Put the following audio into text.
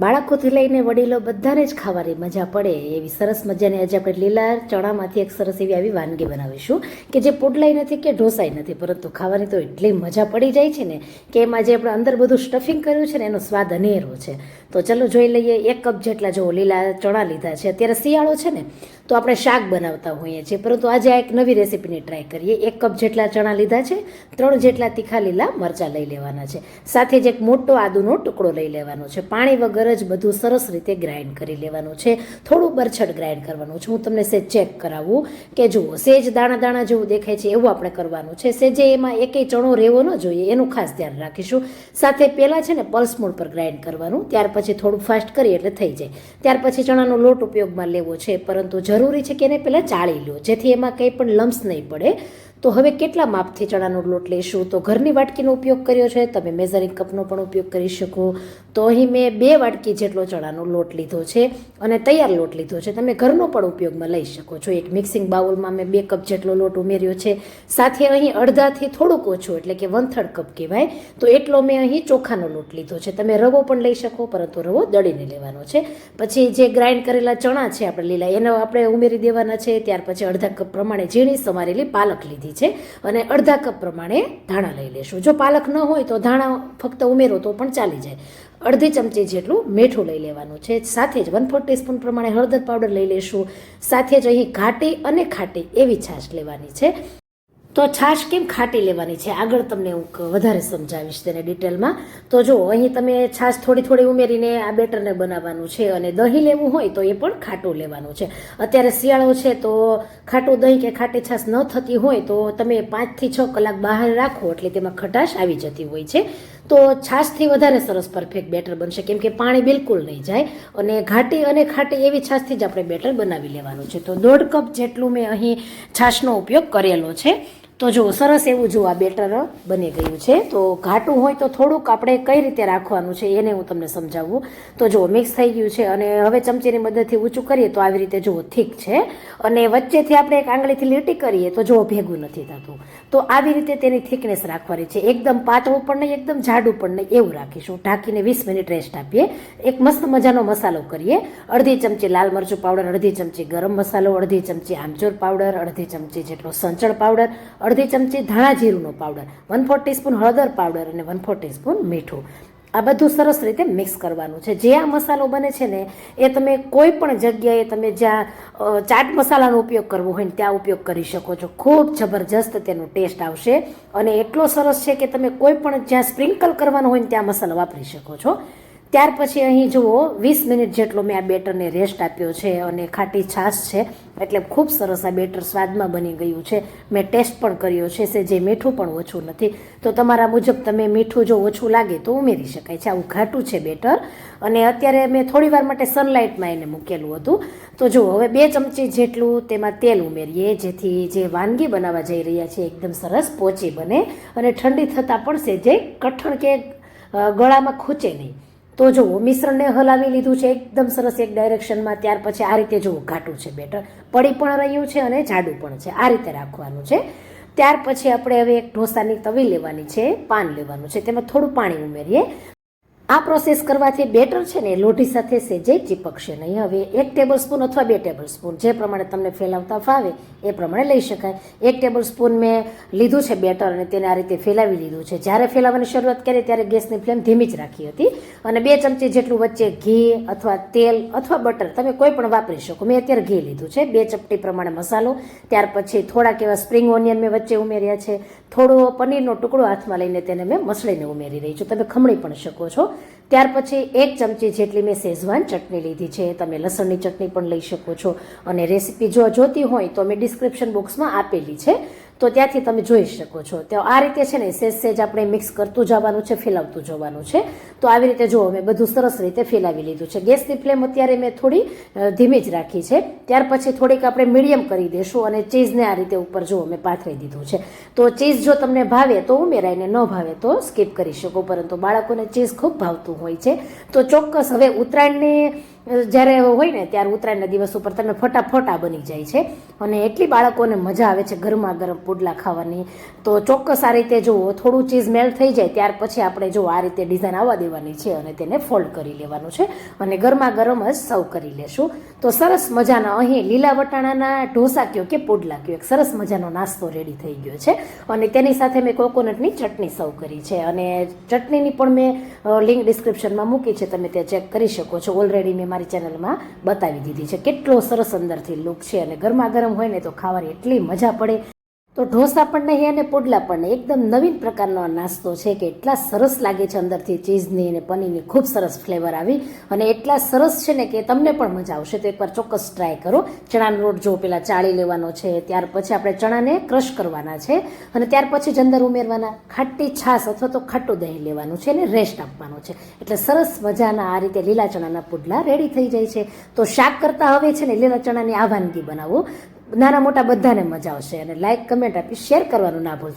બાળકોથી લઈને વડીલો બધાને જ ખાવાની મજા પડે એવી સરસ મજાની આજે આપણે લીલા ચણામાંથી એક સરસ એવી આવી વાનગી બનાવીશું કે જે પોટલાઈ નથી કે ઢોસાઈ નથી, પરંતુ ખાવાની તો એટલી મજા પડી જાય છે ને કે એમાં જે આપણે અંદર બધું સ્ટફિંગ કર્યું છે ને એનો સ્વાદ અનેરો છે. તો ચલો જોઈ લઈએ, એક કપ જેટલા જો લીલા ચણા લીધા છે. અત્યારે શિયાળો છે ને તો આપણે શાક બનાવતા હોઈએ છીએ. પરંતુ આજે આ એક નવી રેસીપીની ટ્રાય કરીએ. એક કપ જેટલા ચણા લીધા છે, ત્રણ જેટલા તીખા લીલા મરચાં લઈ લેવાના છે. સાથે જ એક મોટો આદુનો ટુકડો લઈ લેવાનો છે. પાણી વગર જ બધું સરસ રીતે ગ્રાઇન્ડ કરી લેવાનું છે. થોડું બરછટ ગ્રાઇન્ડ કરવાનું છે. હું તમને સેજ ચેક કરાવું કે જુઓ, સેજ દાણા દાણા જેવું દેખાય છે એવું આપણે કરવાનું છે. સેજે એમાં એકેય ચણો રહેવો ન જોઈએ, એનું ખાસ ધ્યાન રાખીશું. સાથે પહેલાં છે ને પલ્સ મોડ પર ગ્રાઇન્ડ કરવાનું. ત્યાર પછી થોડું ફાસ્ટ કરીએ એટલે થઈ જાય. ત્યાર પછી ચણાનો લોટ ઉપયોગમાં લેવો છે. પરંતુ જરૂરી છે કે એને પહેલાં ચાળી લો. જેથી એમાં કંઈ પણ લમ્સ નહીં પડે. તો હવે કેટલા માપથી ચણાનો લોટ લઈશું તો ઘરની વાટકીનો ઉપયોગ કર્યો છે, તમે મેઝરિંગ કપનો પણ ઉપયોગ કરી શકો. તો અહીં મેં બે વાટકી જેટલો ચણાનો લોટ લીધો છે અને તૈયાર લોટ લીધો છે. તમે ઘરનો પણ ઉપયોગમાં લઈ શકો છો. એક મિક્સિંગ બાઉલમાં મેં બે કપ જેટલો લોટ ઉમેર્યો છે. સાથે અહીં અડધાથી થોડુંક ઓછું, એટલે કે વન થર્ડ કપ કહેવાય. તો એટલો મેં અહીં ચોખાનો લોટ લીધો છે. તમે રવો પણ લઈ શકો, પરંતુ રવો દળીને લેવાનો છે. પછી જે ગ્રાઇન્ડ કરેલા ચણા છે આપણે લીલા, એનો આપણે ઉમેરી દેવાના છે. ત્યાર પછી અડધા કપ પ્રમાણે ઝીણી સમારેલી પાલક લીધી છે અને અડધા કપ પ્રમાણે ધાણા લઈ લેશું. જો પાલક ન હોય તો ધાણા ફક્ત ઉમેરો તો પણ ચાલી જાય. અડધી ચમચી જેટલું મીઠું લઈ લેવાનું છે. સાથે જ વન ફોર ટીસ્પૂન પ્રમાણે હળદર પાવડર લઈ લેશું. સાથે જ અહીં ઘાટી અને ખાટી એવી છાશ લેવાની છે. તો છાશ કેમ ખાટી લેવાની છે? આગળ તમને હું વધારે સમજાવીશ તેને ડિટેલમાં તો જો અહીં તમે છાશ થોડી થોડી ઉમેરીને આ બેટરને બનાવવાનું છે અને દહીં લેવું હોય તો એ પણ ખાટું લેવાનું છે. અત્યારે શિયાળો છે તો ખાટું દહીં કે ખાટી છાશ ન થતી હોય તો તમે પાંચથી છ કલાક બહાર રાખો એટલે તેમાં ખટાશ આવી જતી હોય છે. તો છાશથી વધારે સરસ પરફેક્ટ બેટર બનશે કેમ કે પાણી બિલકુલ નહીં જાય અને ઘાટી અને ખાટી એવી છાશથી જ આપણે બેટર બનાવી લેવાનું છે. તો દોઢ કપ જેટલું મેં અહીં છાશનો ઉપયોગ કરેલો છે. તો જો સરસ એવું જો આ બેટર બની ગયું છે, તો ઘાટું હોય તો થોડુંક આપણે કઈ રીતે રાખવાનું છે એને હું તમને સમજાવું. તો જો મિક્સ થઈ ગયું છે અને હવે ચમચીની મદદથી ઊંચું કરીએ તો આવી રીતે જુઓ થીક છે. અને વચ્ચેથી આપણે એક આંગળીથી લીટી કરીએ તો જો ભેગું નથી થતું. તો આવી રીતે તેની થિકનેસ રાખવાની છે. એકદમ પાતળું પણ નહીં, એકદમ જાડું પણ નહીં એવું રાખીશું. ઢાંકીને વીસ મિનિટ રેસ્ટ આપીએ. એક મસ્ત મજાનો મસાલો કરીએ. અડધી ચમચી લાલ મરચું પાવડર, અડધી ચમચી ગરમ મસાલો, અડધી ચમચી આમચૂર પાવડર, અડધી ચમચી જેટલો સંચળ પાવડર અડધી ચમચી ધાણા જીરુંનો પાવડર વન ફોર ટીસ્પૂન હળદર પાવડર અને વન ફોર ટીસ્પૂન મીઠું. આ બધું સરસ રીતે મિક્સ કરવાનું છે. જે આ મસાલો બને છે ને, એ તમે કોઈ પણ જગ્યાએ તમે જ્યાં ચાટ મસાલાનો ઉપયોગ કરવો હોય ને, ત્યાં ઉપયોગ કરી શકો છો. ખૂબ જબરજસ્ત તેનો ટેસ્ટ આવશે અને એટલો સરસ છે કે તમે કોઈ પણ જ્યાં સ્પ્રિંકલ કરવાનો હોય ને, ત્યાં મસાલો વાપરી શકો છો. ત્યાર પછી અહીં જુઓ, વીસ મિનિટ જેટલો મેં આ બેટરને રેસ્ટ આપ્યો છે અને ખાટી છાશ છે. એટલે ખૂબ સરસ આ બેટર સ્વાદમાં બની ગયું છે. મેં ટેસ્ટ પણ કર્યો છે જે મીઠું પણ ઓછું નથી. તો તમારા મુજબ તમે મીઠું જો ઓછું લાગે તો ઉમેરી શકાય છે. આવું ઘાટું છે બેટર. અને અત્યારે મેં થોડી વાર માટે સનલાઇટમાં એને મૂકેલું હતું. તો જો હવે બે ચમચી જેટલું તેમાં તેલ ઉમેરીએ, જેથી જે વાનગી બનાવવા જઈ રહ્યા છે એકદમ સરસ પોચી બને. અને ઠંડી થતાં પણ છે જે કઠણ કે ગળામાં ખૂંચે નહીં. તો જુઓ મિશ્રણને હલાવી લીધું છે, એકદમ સરસ એક ડાયરેક્શનમાં, ત્યાર પછી આ રીતે જુઓ ઘાટું છે બેટર. પડી પણ રહ્યું છે અને જાડું પણ છે. આ રીતે રાખવાનું છે. ત્યાર પછી આપણે હવે એક ઢોસાની તવી લેવાની છે, પાન લેવાનું છે. તેમાં થોડું પાણી ઉમેરીએ. આ પ્રોસેસ કરવાથી બેટર છે ને, લોઢી સાથે સેજે ચીપકશે નહીં. હવે એક ટેબલ સ્પૂન અથવા બે ટેબલ સ્પૂન જે પ્રમાણે તમને ફેલાવતા ફાવે, એ પ્રમાણે લઈ શકાય. એક ટેબલ સ્પૂન મેં લીધું છે બેટર અને તેને આ રીતે ફેલાવી લીધું છે. જ્યારે ફેલાવવાની શરૂઆત કરી ત્યારે ગેસની ફ્લેમ ધીમી જ રાખી હતી. અને બે ચમચી જેટલું વચ્ચે ઘી અથવા તેલ અથવા બટર તમે કોઈ પણ વાપરી શકો. મેં અત્યારે ઘી લીધું છે. બે ચપટી પ્રમાણે મસાલો. ત્યાર પછી થોડાક એવા સ્પ્રિંગ ઓનિયન મેં વચ્ચે ઉમેર્યા છે. થોડો પનીરનો ટુકડો હાથમાં લઈને તેને મેં મસળીને ઉમેરી રહી છું. તમે ખમણી પણ શકો છો. ત્યાર પછી એક ચમચી જેટલી મેં શેઝવાન ચટણી લીધી છે. તમે લસણની ચટણી પણ લઈ શકો છો. અને રેસીપી જો જોતી હોય તો મેં ડિસ્ક્રિપ્શન બોક્સમાં આપેલી છે. તો ત્યાંથી તમે જોઈ શકો છો. તો આ રીતે છે ને સેજ સેજ આપણે મિક્સ કરતું જવાનું છે, ફેલાવતું જવાનું છે. તો આવી રીતે જુઓ મેં બધું સરસ રીતે ફેલાવી લીધું છે. ગેસની ફ્લેમ અત્યારે મેં થોડી ધીમી જ રાખી છે. ત્યાર પછી થોડીક આપણે મીડિયમ કરી દઈશું અને ચીઝને આ રીતે ઉપર જુઓ મેં પાથરી દીધું છે. તો ચીઝ જો તમને ભાવે તો ઉમેરાય ને ન ભાવે તો સ્કીપ કરી શકો. પરંતુ બાળકોને ચીઝ ખૂબ ભાવતું હોય છે. તો ચોક્કસ હવે ઉત્તરાયણની જ્યારે હોય ને ત્યારે ઉત્તરાયણના દિવસ ઉપર તમને ફટાફટા બની જાય છે. અને એટલી બાળકોને મજા આવે છે ગરમા ગરમ પુડલા ખાવાની. તો ચોક્કસ આ રીતે જુઓ થોડું ચીઝ મેલ્ટ થઈ જાય, ત્યાર પછી આપણે જો આ રીતે ડિઝાઇન આવવા દેવાની છે અને તેને ફોલ્ડ કરી લેવાનું છે અને ગરમા ગરમ જ સર્વ કરી લેશું. તો સરસ મજાના અહીં લીલા વટાણાના ઢોસા કયો કે પુડલા કયો? એક સરસ મજાનો નાસ્તો રેડી થઈ ગયો છે. અને તેની સાથે મેં કોકોનટની ચટણી સર્વ કરી છે. અને ચટણીની પણ મેં લિંક ડિસ્ક્રિપ્શનમાં મૂકી છે. તમે ત્યાં ચેક કરી શકો છો. ઓલરેડી મેં મારી ચેનલમાં બતાવી દીધી છે. કેટલો સરસ અંદરથી લુક છે અને ગરમા ગરમ હોય ને તો ખાવાની એટલી મજા પડે. તો ઢોસા પણ નહીં અને પુડલા પણ નહીં. એકદમ નવીન પ્રકારનો નાસ્તો છે કે એટલા સરસ લાગે છે અંદરથી ચીઝની અને પનીરની. ખૂબ સરસ ફ્લેવર આવી અને એટલા સરસ છે ને કે તમને પણ મજા આવશે. તો એકવાર ચોક્કસ ટ્રાય કરો. ચણાનો લોટ જો પેલા ચાળી લેવાનો છે, ત્યાર પછી આપણે ચણાને ક્રશ કરવાના છે અને ત્યાર પછી જ અંદર ઉમેરવાના ખાટી છાશ અથવા તો ખાટું દહીં લેવાનું છે અને રેસ્ટ આપવાનો છે. એટલે સરસ મજાના આ રીતે લીલા ચણાના પુડલા રેડી થઈ જાય છે. તો શાક કરતાં હવે છે ને લીલા ચણાની આ વાનગી બનાવો. નાના મોટા બધાને મજા આવશે અને લાઇક કમેન્ટ આપી શેર કરવાનું ના ભૂલશો.